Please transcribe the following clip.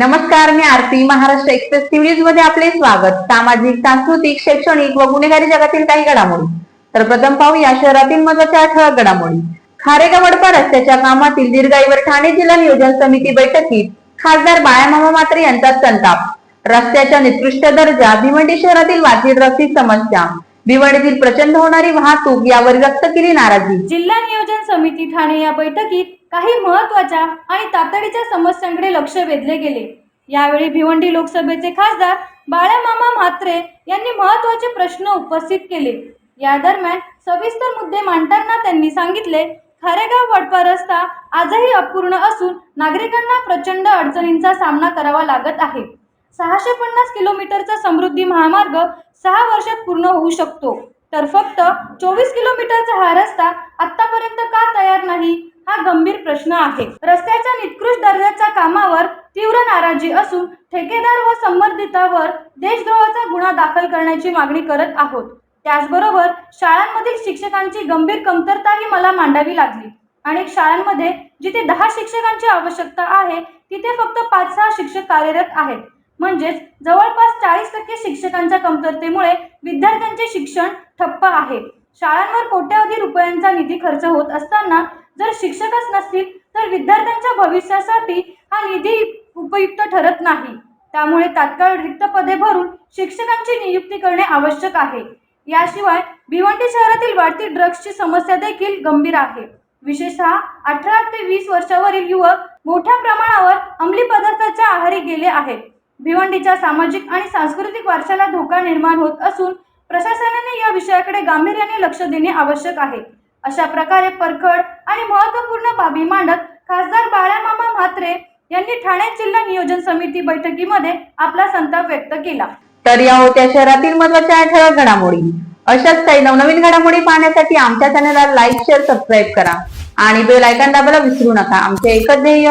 नमस्कार मी आरती महाराष्ट्र एक्सप्रेस न्यूजमध्ये आपले स्वागत. सामाजिक सांस्कृतिक शैक्षणिक व गुन्हेगारी जगातील काही घडामोडी. तर प्रथम पाहूया शहरातील महत्त्वाच्या ठळक घडामोडी. खारेगाव वडपा रस्त्याच्या कामातील दीर्घाईवर ठाणे जिल्हा नियोजन समिती बैठकीत खासदार बाळामामा मात्रे यांचा संताप. रस्त्याच्या निकृष्ट दर्जा भिवंडी शहरातील वाहतूक रस्ती समस्या. भिवंडीतील प्रचंड होणारी वाहतूक यावर व्यक्त केली नाराजी. जिल्हा नियोजन समिती ठाणे या बैठकीत काही महत्त्वाच्या आणि तातडीच्या समस्यांकडे लक्ष वेधले गेले. यावेळी भिवंडी लोकसभेचे खासदार बाळामामा म्हात्रे यांनी महत्त्वाचे प्रश्न उपस्थित केले. या दरम्यान सविस्तर मुद्दे मांडताना त्यांनी सांगितले खारेगाव वडपा रस्ता आजही अपूर्ण असून नागरिकांना प्रचंड अडचणींचा सामना करावा लागत आहे. सहाशे पन्नास किलोमीटरचा समृद्धी महामार्ग सहा वर्षात पूर्ण होऊ शकतो. तर फक्त चोवीस किलोमीटरचा हा रस्ता आतापर्यंत का तयार नाही हा गंभीर प्रश्न आहे. रस्त्याच्या निकृष्ट दर्जाच्या कामावर तीव्र नाराजी असून ठेकेदार व संबंधितावर देशद्रोहाचा गुन्हा दाखल करण्याची मागणी करत आहोत. त्याचबरोबर शाळांमधील शिक्षकांची गंभीर कमतरताही मला मांडावी लागली. अनेक शाळांमध्ये जिथे दहा शिक्षकांची आवश्यकता आहे तिथे फक्त पाच सहा शिक्षक कार्यरत आहेत. म्हणजेच जवळपास चाळीस टक्के शिक्षकांच्या कमतरतेमुळे विद्यार्थ्यांचे शिक्षण ठप्प आहे. शाळांवर कोट्यवधी रुपयांचा निधी खर्च होत असताना जर शिक्षकच नसतील तर विद्यार्थ्यांच्या भविष्यासाठी हा निधी उपयुक्त ठरत नाही. त्यामुळे तात्काळ रिक्त पदे भरून शिक्षकांची नियुक्ती करणे आवश्यक आहे. याशिवाय भिवंडी शहरातील वाढती ड्रग्सची समस्या देखील गंभीर आहे. विशेषतः अठरा ते वीस वर्षावरील युवक मोठ्या प्रमाणावर अंमली पदार्थाच्या आहारी गेले आहेत. भिवंडीच्या सामाजिक आणि सांस्कृतिक वारशाला धोका निर्माण होत असून प्रशासनाने या विषयाकडे गांभीर्याने लक्ष देणे आवश्यक आहे. अशा प्रकारे परखड आणि महत्त्वपूर्ण बाबी मांडत खासदार बाळामामा म्हात्रे यांनी ठाणे जिल्हा नियोजन समिती बैठकीमध्ये आपला संताप व्यक्त केला. तर या होत्या शहरातील महत्त्वाच्या ठळक घडामोडी. अशाच काही नवनवीन घडामोडी पाहण्यासाठी आमच्या चॅनलला लाईक शेअर सबस्क्राईब करा. आणि बेल आयकॉन दाबायला विसरू नका. आमचे एकच ध्येय